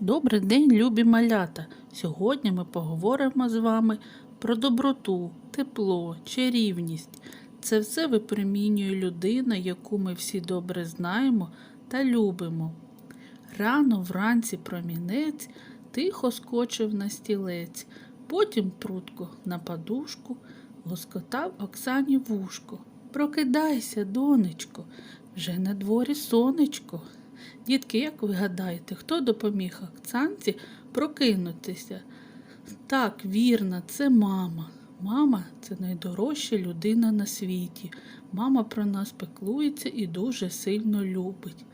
Добрий день, любі малята! Сьогодні ми поговоримо з вами про доброту, тепло, чарівність. Це все випромінює людина, яку ми всі добре знаємо та любимо. Рано вранці промінець тихо скочив на стілець, потім прутко на подушку лоскотав Оксані вушко. Прокидайся, донечко, вже на дворі сонечко. Дітки, як ви гадаєте, хто допоміг Оксанці прокинутися? Так, вірно, це мама. Мама це найдорожча людина на світі. Мама про нас пеклується і дуже сильно любить.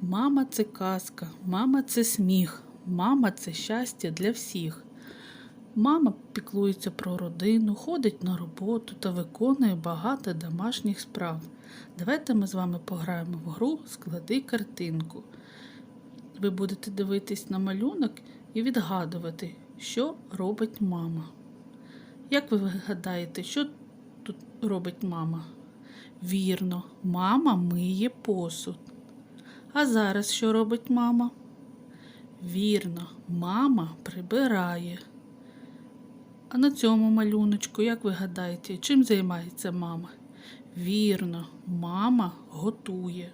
Мама це казка, мама це сміх, мама це щастя для всіх. Мама піклується про родину, ходить на роботу та виконує багато домашніх справ. Давайте ми з вами пограємо в гру Склади картинку. Ви будете дивитись на малюнок і відгадувати, що робить мама. Як ви гадаєте, що тут робить мама? Вірно, мама миє посуд. А зараз що робить мама? Вірно, мама прибирає. А на цьому малюночку, як ви гадаєте, чим займається мама? Вірно, мама готує.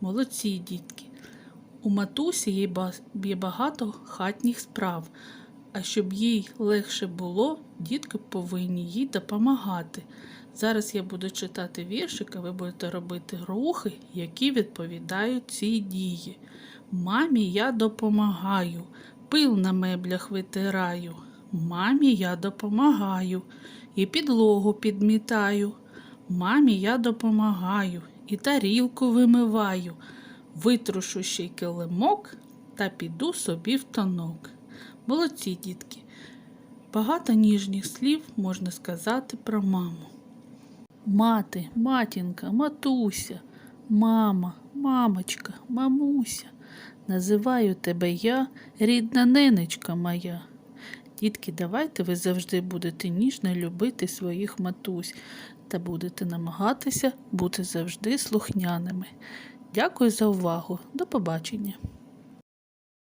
Молодці дітки. У матусі є багато хатніх справ, а щоб їй легше було, дітки повинні їй допомагати. Зараз я буду читати віршик, а ви будете робити рухи, які відповідають цій дії. Мамі я допомагаю, пил на меблях витираю. Мамі я допомагаю і підлогу підмітаю. Мамі я допомагаю і тарілку вимиваю. Витрушу ще й килимок та піду собі в тонок. Молодці, дітки. Багато ніжних слів можна сказати про маму. Мати, матінка, матуся, мама, мамочка, мамуся. Називаю тебе я, рідна ненечка моя. Дітки, давайте ви завжди будете ніжно любити своїх матусь та будете намагатися бути завжди слухняними. Дякую за увагу. До побачення.